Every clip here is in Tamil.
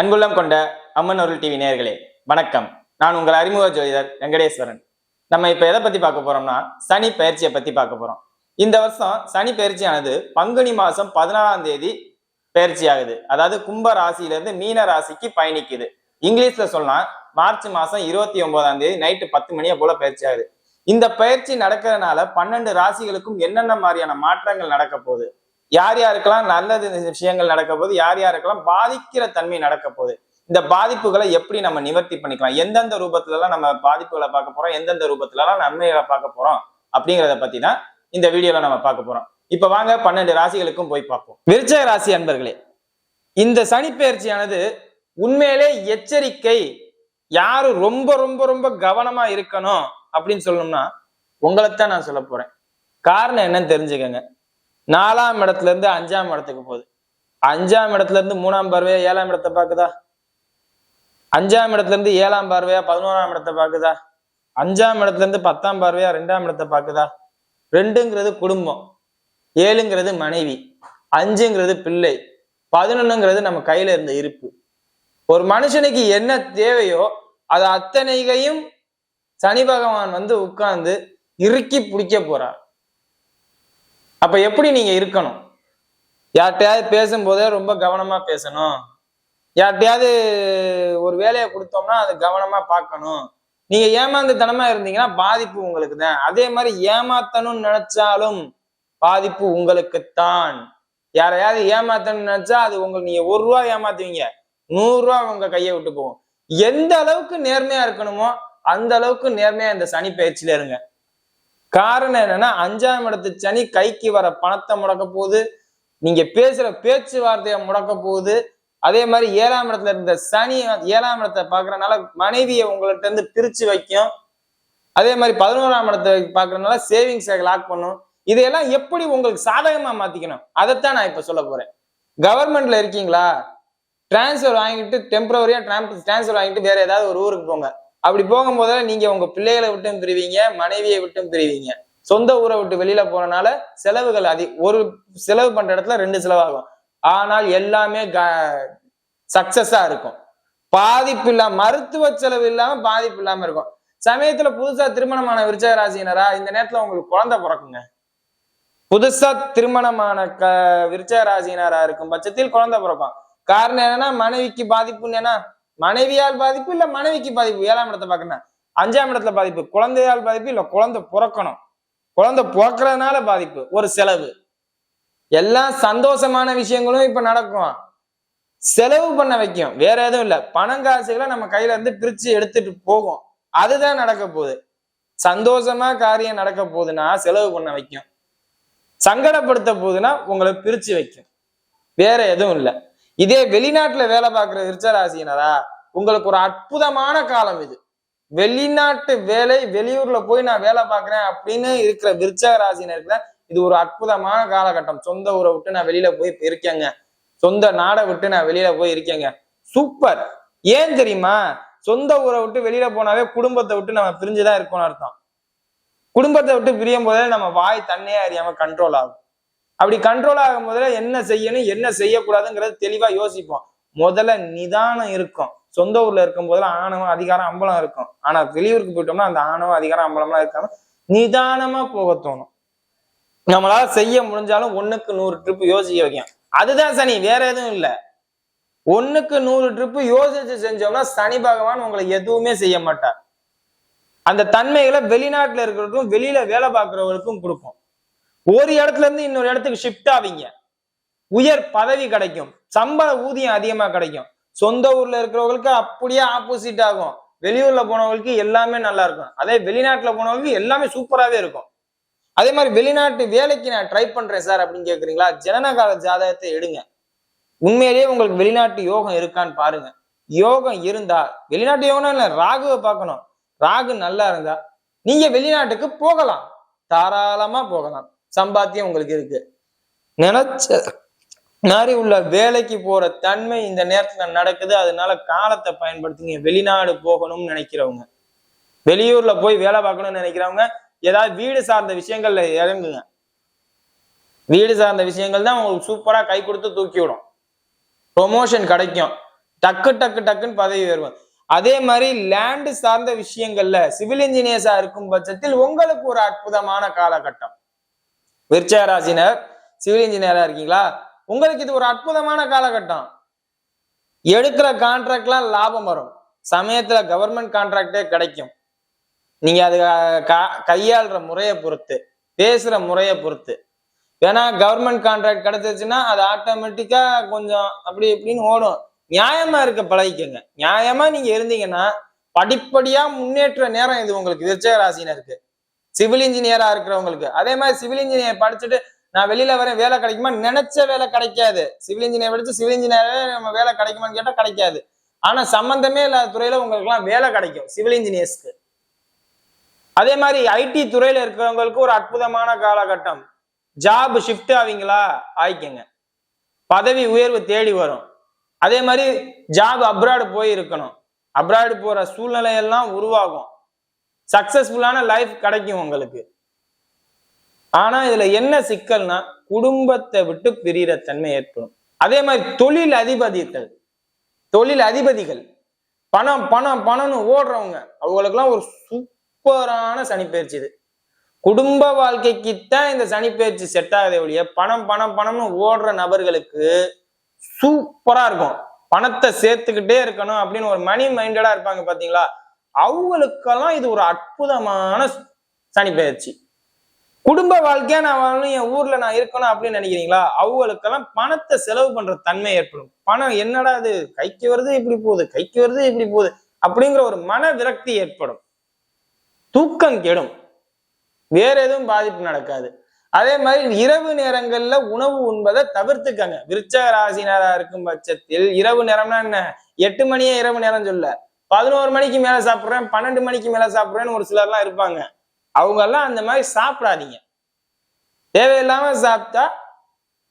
அன்புள்ளம் கொண்ட அம்மன் அருள் டிவி நேர்களே வணக்கம். நான் உங்கள் அறிமுக ஜோதிடர் வெங்கடேஸ்வரன். நம்ம இப்ப எதை பத்தி பார்க்க போறோம்னா சனி பயிற்சியை பத்தி பார்க்க போறோம். இந்த வருஷம் சனி பயிற்சியானது பங்குனி மாசம் பதினாலாம் தேதி பயிற்சி ஆகுது அதாவது கும்ப ராசியில இருந்து மீன ராசிக்கு பயணிக்குது. இங்கிலீஷ்ல சொன்னா மார்ச் மாசம் இருபத்தி ஒன்பதாம் தேதி நைட்டு பத்து மணியை போல பயிற்சி ஆகுது இந்த பயிற்சி நடக்கிறதுனால பன்னெண்டு ராசிகளுக்கும் என்னென்ன மாதிரியான மாற்றங்கள் நடக்க போகுது? யார் யாருக்கெல்லாம் நல்லது இந்த விஷயங்கள் நடக்க போகுது யார் யாருக்கெல்லாம் பாதிக்கிற தன்மை நடக்க போகுது இந்த பாதிப்புகளை எப்படி நம்ம நிவர்த்தி பண்ணிக்கலாம் எந்தெந்த ரூபத்துல எல்லாம் நம்ம பாதிப்புகளை பார்க்க போறோம் எந்தெந்த ரூபத்துல எல்லாம் நன்மைகளை பார்க்க போறோம் அப்படிங்கிறத பத்தி தான் இந்த வீடியோல நம்ம பார்க்க போறோம். இப்ப வாங்க பன்னெண்டு ராசிகளுக்கும் போய் பார்ப்போம். விருச்சக ராசி அன்பர்களே இந்த சனிப்பெயர்ச்சியானது உண்மையிலே எச்சரிக்கை யாரு ரொம்ப ரொம்ப ரொம்ப கவனமா இருக்கணும் அப்படின்னு சொல்லணும்னா உங்களைத்தான் நான் சொல்ல போறேன். காரணம் என்னன்னு தெரிஞ்சுக்கங்க. நாலாம் இடத்துல இருந்து அஞ்சாம் இடத்துக்கு போகுது. அஞ்சாம் இடத்துல இருந்து மூணாம் பார்வையா ஏழாம் இடத்தை பாக்குதா அஞ்சாம் இடத்துல இருந்து ஏழாம் பார்வையா பதினோராம் இடத்தை பாக்குதா அஞ்சாம் இடத்துல இருந்து பத்தாம் பார்வையா ரெண்டாம் இடத்தை பாக்குதா ரெண்டுங்கிறது குடும்பம். ஏழுங்கிறது மனைவி. அஞ்சுங்கிறது பிள்ளை. பதினொன்னுங்கிறது நம்ம கையில இருந்த இருப்பு. ஒரு மனுஷனுக்கு என்ன தேவையோ அது அத்தனைகையும் சனி பகவான் வந்து உட்கார்ந்து இறுக்கி பிடிக்க போறார். அப்ப எப்படி நீங்க இருக்கணும்? யார்கிட்டயாவது பேசும்போதே ரொம்ப கவனமா பேசணும். யார்கிட்டயாவது ஒரு வேலையை கொடுத்தோம்னா அது கவனமா பார்க்கணும். நீங்க ஏமாந்து தனமா இருந்தீங்கன்னா பாதிப்பு உங்களுக்கு தான் அதே மாதிரி ஏமாத்தணும்னு நினைச்சாலும் பாதிப்பு உங்களுக்குத்தான். யாரையாவது ஏமாத்தணும்னு நினைச்சா அது உங்களுக்கு நீங்க ஒரு ரூபா ஏமாத்துவீங்க. நூறு ரூபா உங்க கையை விட்டு போகும். எந்த அளவுக்கு நேர்மையா இருக்கணுமோ அந்த அளவுக்கு நேர்மையா இந்த சனி பயிற்சியில இருங்க. காரணம் என்னன்னா அஞ்சாம் இடத்து சனி கைக்கு வர பணத்தை முடக்க போகுது. நீங்க பேசுற பேச்சுவார்த்தையை முடக்க போகுது. அதே மாதிரி ஏழாம் இடத்துல இருந்த சனி ஏழாம் இடத்தை பாக்குறதுனால மனைவியை உங்கள்ட்ட இருந்து பிரிச்சு வைக்கும். அதே மாதிரி பதினோராம் இடத்தை பாக்குறதுனால சேவிங்ஸை லாக் பண்ணும். இதையெல்லாம் எப்படி உங்களுக்கு சாதகமா மாத்திக்கணும்? அதைத்தான் நான் இப்ப சொல்ல போறேன். கவர்மெண்ட்ல இருக்கீங்களா? டிரான்ஸ்ஃபர் வாங்கிட்டு டெம்பரவரியா டிரான்ஸ்ஃபர் வாங்கிட்டு வேற ஏதாவது ஒரு ஊருக்கு போங்க. அப்படி போகும்போது நீங்க உங்க பிள்ளைகளை விட்டும் பிரிவீங்க மனைவியை விட்டும் பிரிவீங்க. சொந்த ஊரை விட்டு வெளியில போறனால செலவுகள் அதி ஒரு செலவு பண்ற இடத்துல ரெண்டு செலவாகும். ஆனால் எல்லாமே சக்சஸா இருக்கும். பாதிப்பு இல்லாம மருத்துவ செலவு இல்லாம பாதிப்பு இல்லாம இருக்கும். சமயத்துல புதுசா திருமணமான விருச்சக ராசினரா இந்த நேரத்துல உங்களுக்கு குழந்தை பிறக்குங்க. புதுசா திருமணமான க விருச்சக ராசினரா இருக்கும் பட்சத்தில் குழந்தை பிறக்கும் காரணம் என்னன்னா மனைவிக்கு பாதிப்புன்னு என்ன? மனைவியால் பாதிப்பு இல்ல மனைவிக்கு பாதிப்பு? ஏழாம் இடத்தை பாக்கணும் அஞ்சாம் இடத்துல பாதிப்பு. குழந்தையால் பாதிப்பு இல்ல குழந்தை பிறக்கணும். குழந்தை பிறக்கிறதுனால பாதிப்பு. ஒரு செலவு. எல்லா சந்தோஷமான விஷயங்களும் இப்ப நடக்கும். செலவு பண்ண வைக்கும். வேற எதுவும் இல்ல. பணம் காசுகளை நம்ம கையில இருந்து பிரிச்சு எடுத்துட்டு போகும். அதுதான் நடக்க போகுது. சந்தோஷமா காரியம் நடக்க போகுதுன்னா செலவு பண்ண வைக்கும். சங்கடப்படுத்த போகுதுன்னா உங்களை பிரிச்சு வைக்கும். வேற எதுவும் இல்லை. இதே வெளிநாட்டுல வேலை பார்க்குற விருச்சராசினரா உங்களுக்கு ஒரு அற்புதமான காலம் இது. வெளிநாட்டு வேலை வெளியூர்ல போய் நான் வேலை பார்க்குறேன் அப்படின்னு இருக்கிற விருச்சக ராசினருக்கு இது ஒரு அற்புதமான காலகட்டம். சொந்த ஊரை விட்டு நான் வெளியில போய் இருக்கேங்க சொந்த நாடை விட்டு நான் வெளியில போய் இருக்கேங்க. சூப்பர். ஏன் தெரியுமா? சொந்த ஊரை விட்டு வெளியில போனாவே குடும்பத்தை விட்டு நம்ம பிரிஞ்சுதான் இருக்கோம்னு அர்த்தம். குடும்பத்தை விட்டு பிரியும் போதே நம்ம வாய் தன்னையே அறியாம கண்ட்ரோல் ஆகும். அப்படி கண்ட்ரோல் ஆகும் முதல்ல என்ன செய்யணும் என்ன செய்யக்கூடாதுங்கிறது தெளிவா யோசிப்போம். முதல்ல நிதானம் இருக்கும். சொந்த ஊர்ல இருக்கும் போதெல்லாம் ஆணவம் அதிகாரம் அம்பலம் இருக்கும். ஆனா வெளியூருக்கு போயிட்டோம்னா அந்த ஆணவம் அதிகாரம் அம்பலம்லாம் இருக்காம நிதானமா போக தோணும். நம்மளால செய்ய முடிஞ்சாலும் ஒண்ணுக்கு நூறு ட்ரிப் யோசிக்க வைக்கும் அதுதான் சனி வேற எதுவும் இல்லை. ஒண்ணுக்கு நூறு ட்ரிப் யோசிச்சு செஞ்சோம்னா சனி பகவான் உங்களை எதுவுமே செய்ய மாட்டார். அந்த தன்மைகளை வெளிநாட்டுல இருக்கிறவருக்கும் வெளியில வேலை பார்க்கிறவருக்கும் கொடுக்கும். ஒரு இடத்துல இருந்து இன்னொரு இடத்துக்கு ஷிஃப்ட் ஆவீங்க. உயர் பதவி கிடைக்கும். சம்பள ஊதியம் அதிகமா கிடைக்கும். சொந்த ஊர்ல இருக்கிறவங்களுக்கு அப்படியே ஆப்போசிட் ஆகும். வெளியூர்ல போனவங்களுக்கு எல்லாமே நல்லா இருக்கும். அதே வெளிநாட்டுல போனவங்களுக்கு எல்லாமே சூப்பராகவே இருக்கும். அதே மாதிரி வெளிநாட்டு வேலைக்கு நான் ட்ரை பண்றேன் சார் அப்படின்னு கேக்குறீங்களா? ஜனனகால ஜாதகத்தை எடுங்க. உண்மையிலேயே உங்களுக்கு வெளிநாட்டு யோகம் இருக்கான்னு பாருங்க. யோகம் இருந்தா வெளிநாட்டு யோகம் இல்ல ராகுவை பார்க்கணும். ராகு நல்லா இருந்தா நீங்க வெளிநாட்டுக்கு போகலாம். தாராளமா போகலாம். சம்பாத்தியம் உங்களுக்கு இருக்கு. நினைச்ச மாதிரி உள்ள வேலைக்கு போற தன்மை இந்த நேரத்துல நடக்குது. அதனால காலத்தை பயன்படுத்திங்க. வெளிநாடு போகணும்னு நினைக்கிறவங்க. வெளியூர்ல போய் வேலை பார்க்கணும்னு நினைக்கிறவங்க ஏதாவது வீடு சார்ந்த விஷயங்கள்ல இறங்குங்க. வீடு சார்ந்த விஷயங்கள் தான் உங்களுக்கு சூப்பரா கை கொடுத்து தூக்கி விடும். ப்ரொமோஷன் கிடைக்கும். டக்கு டக்கு டக்குன்னு பதவி வருவோம் அதே மாதிரி லேண்டு சார்ந்த விஷயங்கள்ல சிவில் இன்ஜினியர்ஸா இருக்கும் பட்சத்தில் உங்களுக்கு ஒரு அற்புதமான காலகட்டம். விருச்சக ராசினர் சிவில் இன்ஜினியரா இருக்கீங்களா? உங்களுக்கு இது ஒரு அற்புதமான காலகட்டம். எடுக்கிற கான்ட்ராக்ட்லாம் லாபம் வரும். சமயத்துல கவர்மெண்ட் கான்ட்ராக்டே கிடைக்கும். நீங்க அது க- கையாளுற முறையை பொறுத்து பேசுற முறையை பொறுத்து. ஏன்னா கவர்மெண்ட் கான்ட்ராக்ட் கிடைச்சிச்சுன்னா அது ஆட்டோமேட்டிக்கா கொஞ்சம் அப்படி இப்படின்னு ஓடும். நியாயமா இருக்க பழகிக்கங்க. நியாயமா நீங்க இருந்தீங்கன்னா படிப்படியா முன்னேற்ற நேரம் இது உங்களுக்கு விருச்சக ராசினருக்கு சிவில் இன்ஜினியரா இருக்கிறவங்களுக்கு. அதே மாதிரி சிவில் இன்ஜினியர் படிச்சுட்டு நான் வெளியில வரேன் வேலை கிடைக்குமா நினைச்ச வேலை கிடைக்காது. சிவில் இன்ஜினியர் படிச்சு சிவில் இன்ஜினியரே நம்ம வேலை கிடைக்குமான்னு கேட்டா கிடைக்காது. ஆனா சம்பந்தமே இல்லாத துறையில உங்களுக்கு எல்லாம் வேலை கிடைக்கும் சிவில் இன்ஜினியர்ஸ்க்கு அதே மாதிரி ஐடி துறையில இருக்கிறவங்களுக்கு ஒரு அற்புதமான காலகட்டம். ஜாப் ஷிஃப்ட் ஆவீங்களா ஆயிக்கங்க. பதவி உயர்வு தேடி வரும். அதே மாதிரி ஜாப் அப்ராடு போய் இருக்கணும் அப்ராடு போற சூழ்நிலையெல்லாம் உருவாகும். சக்சஸ்ஃபுல்லான லைஃப் கிடைக்கும் உங்களுக்கு. ஆனா இதுல என்ன சிக்கல்னா குடும்பத்தை விட்டு பிரிகிற தன்மை ஏற்படும். அதே மாதிரி தொழில் அதிபதிகள். தொழில் அதிபதிகள். பணம் பணம் பணம்னு ஓடுறவங்க அவங்களுக்கெல்லாம் ஒரு சூப்பரான சனிப்பெயர்ச்சி இது. குடும்ப வாழ்க்கைக்கு தான் இந்த சனிப்பெயர்ச்சி செட் ஆகுதே ஒழிய பணம் பணம் பணம்னு ஓடுற நபர்களுக்கு சூப்பரா இருக்கும். பணத்தை சேர்த்துக்கிட்டே இருக்கணும் அப்படின்னு ஒரு மணி மைண்டடா இருப்பாங்க பாத்தீங்களா? அவங்களுக்கெல்லாம் இது ஒரு அற்புதமான சனி பயிற்சி குடும்ப வாழ்க்கையா நான் வாழணும் என் ஊர்ல நான் இருக்கணும் அப்படின்னு நினைக்கிறீங்களா? அவங்களுக்கெல்லாம் பணத்தை செலவு பண்ற தன்மை ஏற்படும். பணம் என்னடா இது? கைக்கு வருது இப்படி போகுது கைக்கு வருது இப்படி போகுது அப்படிங்கிற ஒரு மன விரக்தி ஏற்படும். தூக்கம் கெடும். வேற எதுவும் பாதிப்பு நடக்காது. அதே மாதிரி இரவு நேரங்கள்ல உணவு உண்பதை தவிர்த்துக்கங்க. விருச்சக ராசினரா இருக்கும் பட்சத்தில் இரவு நேரம்னா என்ன? எட்டு மணியே இரவு நேரம் சொல்ல. பதினோரு மணிக்கு மேல சாப்பிட்றேன் பன்னெண்டு மணிக்கு மேல சாப்பிட்றேன்னு ஒரு சிலர்லாம் இருப்பாங்க. அவங்க எல்லாம் அந்த மாதிரி சாப்பிடாதீங்க. தேவையில்லாம சாப்பிட்டா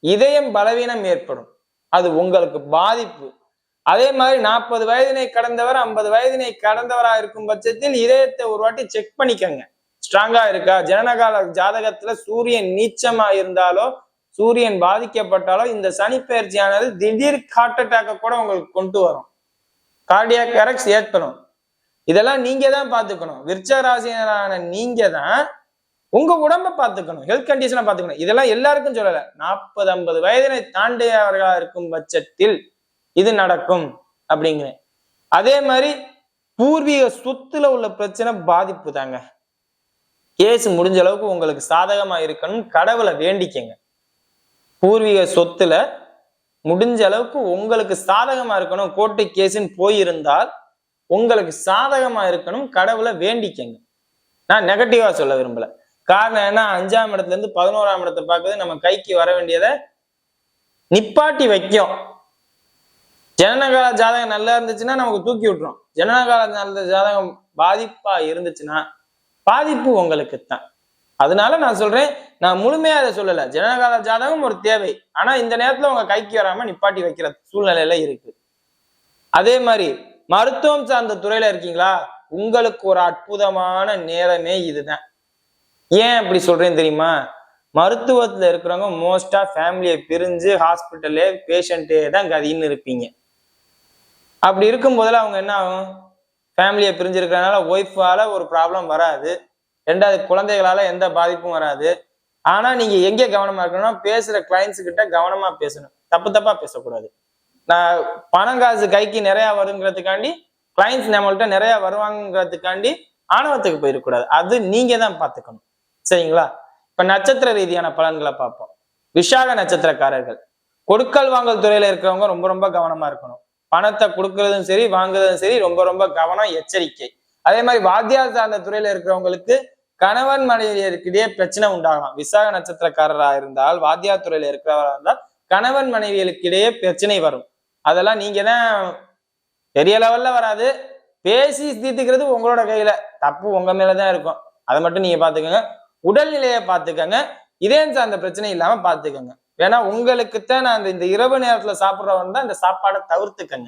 இதயம் பலவீனம் ஏற்படும். அது உங்களுக்கு பாதிப்பு. அதே மாதிரி நாற்பது வயதினை கடந்தவர் ஐம்பது வயதினை கடந்தவரா இருக்கும் பட்சத்தில் இதயத்தை ஒரு வாட்டி செக் பண்ணிக்கங்க. ஸ்ட்ராங்கா இருக்கா? ஜனனகால ஜாதகத்துல சூரியன் நீச்சமா இருந்தாலோ சூரியன் பாதிக்கப்பட்டாலோ இந்த சனி பயிற்சியானது திடீர் ஹார்ட் அட்டாக்க கூட உங்களுக்கு கொண்டு வரும். கார்டியாக் கரெக்ட்ஸ் ஏற்படும். இதெல்லாம் நீங்க தான் பார்த்துக்கணும். விருச்ச ராசினரான நீங்க தான் உங்க உடம்ப பார்த்துக்கணும். ஹெல்த் கண்டிஷனை பார்த்துக்கணும். இதெல்லாம் எல்லாருக்கும் சொல்லல. நாற்பது ஐம்பது வயதினை தாண்டியவர்களா இருக்கும் பட்சத்தில் இது நடக்கும் அப்படிங்கிறேன். அதே மாதிரி பூர்வீக சொத்துல உள்ள பிரச்சனை பாதிப்பு தாங்க கேஸ் முடிஞ்ச அளவுக்கு உங்களுக்கு சாதகமா இருக்கணும் கடவுளை வேண்டிக்கங்க. பூர்வீக சொத்துல முடிஞ்ச அளவுக்கு உங்களுக்கு சாதகமா இருக்கணும். கோர்ட்டு கேஸுன்னு போயிருந்தால் உங்களுக்கு சாதகமா இருக்கணும். கடவுளை வேண்டிக்கங்க. நான் நெகட்டிவா சொல்ல விரும்பல. காரணம் என்ன? அஞ்சாம் இடத்துல இருந்து பதினோராம் இடத்தை பார்க்கறது நம்ம கைக்கு வர வேண்டியதை நிப்பாட்டி வைக்கும். ஜனனகால ஜாதகம் நல்லா இருந்துச்சுன்னா நமக்கு தூக்கி விட்டுரும். ஜனனகால நல்ல ஜாதகம் பாதிப்பா இருந்துச்சுன்னா பாதிப்பு உங்களுக்கு தான் அதனால நான் சொல்றேன் நான் முழுமையா அதை சொல்லல. ஜனனகால ஜாதகம் ஒரு தேவை. ஆனா இந்த நேரத்துல உங்க கைக்கு வராம நிப்பாட்டி வைக்கிற சூழ்நிலையில இருக்கு. அதே மாதிரி மருத்துவம் சார்ந்த துறையில இருக்கீங்களா? உங்களுக்கு ஒரு அற்புதமான நேரமே இதுதான். ஏன் அப்படி சொல்றேன் தெரியுமா? மருத்துவத்துல இருக்கிறவங்க மோஸ்டா ஃபேமிலியை பிரிஞ்சு ஹாஸ்பிட்டல்லே பேஷண்ட்டே தான் கதின்னு இருப்பீங்க. அப்படி இருக்கும் போதுல அவங்க என்ன ஆகும்? ஃபேமிலியை பிரிஞ்சிருக்கிறதுனால ஒய்ஃபால ஒரு ப்ராப்ளம் வராது. ரெண்டாவது குழந்தைகளால எந்த பாதிப்பும் வராது. ஆனா நீங்க எங்க கவனமா இருக்கணும்னா பேசுற கிளைண்ட்ஸ் கிட்ட கவனமா பேசணும். தப்பு தப்பா பேசக்கூடாது. நான் பணம் காசு கைக்கு நிறைய வருங்கிறதுக்காண்டி கிளைண்ட்ஸ் நம்மள்கிட்ட நிறைய வருவாங்கிறதுக்காண்டி ஆணவத்துக்கு போயிடக்கூடாது. அது நீங்க தான் பார்த்துக்கணும். சரிங்களா? இப்ப நட்சத்திர ரீதியான பலன்களை பார்ப்போம். விஷாக நட்சத்திரக்காரர்கள். கொடுக்கல் வாங்கல் துறையில இருக்கிறவங்க ரொம்ப ரொம்ப கவனமா இருக்கணும். பணத்தை கொடுக்கறதும் சரி வாங்குறதும் சரி ரொம்ப ரொம்ப கவனம் எச்சரிக்கை. அதே மாதிரி வாத்தியார் சார்ந்த துறையில இருக்கிறவங்களுக்கு கணவன் மனைவியருக்கிடையே பிரச்சனை உண்டாகலாம். விசாக நட்சத்திரக்காரரா இருந்தால் வாத்தியார் துறையில இருக்கிறவரா இருந்தால் கணவன் மனைவிகளுக்கிடையே பிரச்சனை வரும். அதெல்லாம் நீங்க தான் பெரிய லெவல்ல வராது. பேசி தீர்த்துக்கிறது உங்களோட கையில. தப்பு உங்க மேலதான் இருக்கும். அதை மட்டும் நீங்க பாத்துக்கோங்க உடல்நிலையை பாத்துக்கோங்க இதயம் சார்ந்த பிரச்சனை இல்லாம பாத்துக்கோங்க ஏன்னா உங்களுக்குத்தான் நான் இந்த- இந்த இரவு நேரத்துல சாப்பிட்றவன் தான் இந்த சாப்பாடை தவிர்த்துக்கங்க.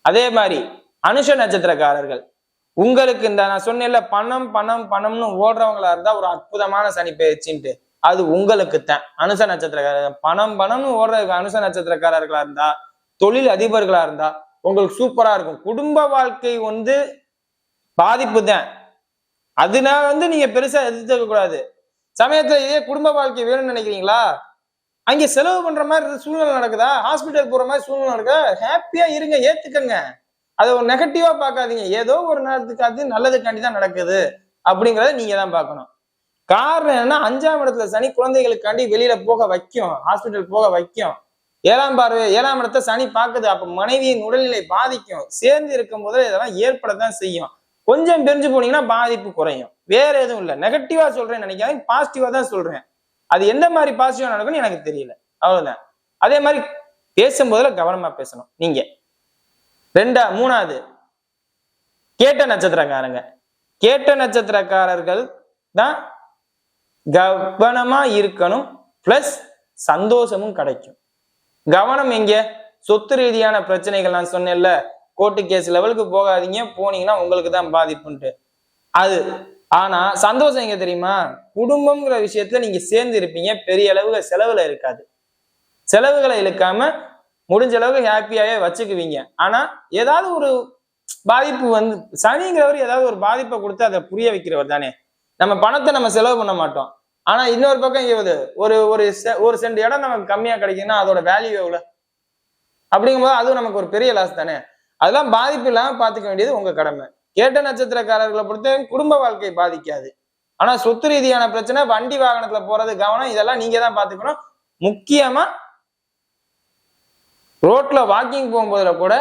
அதே மாதிரி அனுஷ நட்சத்திரக்காரர்கள். உங்களுக்கு இந்த நான் சொன்னேன்ல பணம் பணம் பணம்னு ஓடுறவங்களா இருந்தா ஒரு அற்புதமான சனி பயிற்சின்ட்டு அது உங்களுக்கு தான் அனுச நட்சத்திரக்காரர். பணம் பணம்னு ஓடுறதுக்கு அனுச நட்சத்திரக்காரர்களா இருந்தா தொழில் அதிபர்களா இருந்தா உங்களுக்கு சூப்பரா இருக்கும். குடும்ப வாழ்க்கை வந்து பாதிப்பு தான் அதனால வந்து நீங்க பெருசா எதிர்த்துக்க கூடாது. சமயத்துல இதே குடும்ப வாழ்க்கை வேணும்னு நினைக்கிறீங்களா? அங்கே செலவு பண்ற மாதிரி சூழ்நிலை நடக்குதா? ஹாஸ்பிட்டல் போற மாதிரி சூழ்நிலை நடக்குதா? ஹாப்பியா இருங்க ஏத்துக்கங்க. அதை ஒரு நெகட்டிவா பார்க்காதீங்க. ஏதோ ஒரு நேரத்துக்கு அது நல்லதுக்காண்டி தான் நடக்குது அப்படிங்கிறத நீங்க தான் பார்க்கணும். காரணம் என்னன்னா அஞ்சாம் இடத்துல சனி குழந்தைகளுக்காண்டி வெளியில போக வைக்கும். ஹாஸ்பிட்டல் போக வைக்கும். ஏழாம் பார்வை ஏழாம் இடத்த சனி பார்க்குது. அப்ப மனைவியின் உடல்நிலை பாதிக்கும். சேர்ந்து இருக்கும் போது இதெல்லாம் ஏற்படத்தான் செய்யும். கொஞ்சம் பிரிஞ்சு போனீங்கன்னா பாதிப்பு குறையும். வேற எதுவும் இல்லை. நெகட்டிவா சொல்றேன்னு நினைக்காதீங்க. பாசிட்டிவா தான் சொல்றேன். அது எந்த மாதிரி பாசிட்டிவா நடக்கும்னு எனக்கு தெரியல. அவ்வளவுதான். அதே மாதிரி பேசும்போதுல கவனமா பேசணும். நீங்க. ரெண்டா மூணாவது. கேட்ட நட்சத்திரக்காரங்க. கேட்ட நட்சத்திரக்காரர்கள் தான் கவனமா இருக்கணும் பிளஸ் சந்தோஷமும் கிடைக்கும். கவனம் எங்க? சொத்து ரீதியான பிரச்சனைகள் நான் சொன்னேன்ல. கோர்ட்டு கேஸ் லெவலுக்கு போகாதீங்க போனீங்கன்னா உங்களுக்கு தான் பாதிப்புன்ட்டு. அது. ஆனா சந்தோஷம் எங்க தெரியுமா? குடும்பம்ங்கிற விஷயத்துல நீங்க சேர்ந்து இருப்பீங்க பெரிய அளவுல செலவுல இருக்காது. செலவுகளை இழுக்காம முடிஞ்ச அளவுக்கு ஹாப்பியாவே வச்சுக்குவீங்க. ஆனா ஏதாவது ஒரு பாதிப்பு வந்து சனிங்கிறவர் ஏதாவது ஒரு பாதிப்பை கொடுத்து அதை புரிய வைக்கிறவர் தானே. நம்ம பணத்தை நம்ம செலவு பண்ண மாட்டோம். ஆனா இன்னொரு பக்கம் இங்க ஒரு ஒரு செ- ஒரு சென்ட் இடம் நமக்கு கம்மியா கிடைக்குன்னா அதோட வேல்யூ எவ்வளவு? அப்படிங்கும்போது அதுவும் நமக்கு ஒரு பெரிய லாஸ் தானே. அதெல்லாம் பாதிப்பு இல்லாம பாத்துக்க வேண்டியது உங்க கடமை. கேட்ட நட்சத்திரக்காரர்களை பொறுத்த குடும்ப வாழ்க்கை பாதிக்காது. ஆனா சொத்து ரீதியான பிரச்சனை வண்டி வாகனத்துல போறது கவனம் இதெல்லாம் நீங்க தான் பாத்துக்கணும் முக்கியமா ரோட்ல வாக்கிங் போகும்போதுல கூட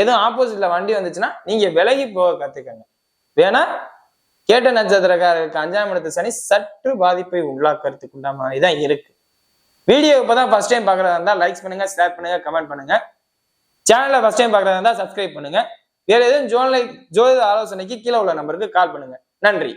எதுவும் ஆப்போசிட்ல வண்டி வந்துச்சுன்னா நீங்க விலகி போக கத்துக்கங்க. வேணா கேட்ட நட்சத்திரக்காரருக்கு அஞ்சாம் இடத்து சனி சற்று பாதிப்பை உள்ளாக்கிறதுக்கு உண்டா தான் இருக்கு. வீடியோ இப்பதான் ஃபர்ஸ்ட் டைம் பாக்குறதா இருந்தா லைக்ஸ் பண்ணுங்க ஷேர் பண்ணுங்க கமெண்ட் பண்ணுங்க. சேனலை ஃபர்ஸ்ட் டைம் பாக்குறதா இருந்தா சப்ஸ்கிரைப் பண்ணுங்க. வேற எதுவும் ஜோன்லை ஜோதிட ஆலோசனைக்கு கீழே உள்ள நம்பருக்கு கால் பண்ணுங்க. நன்றி.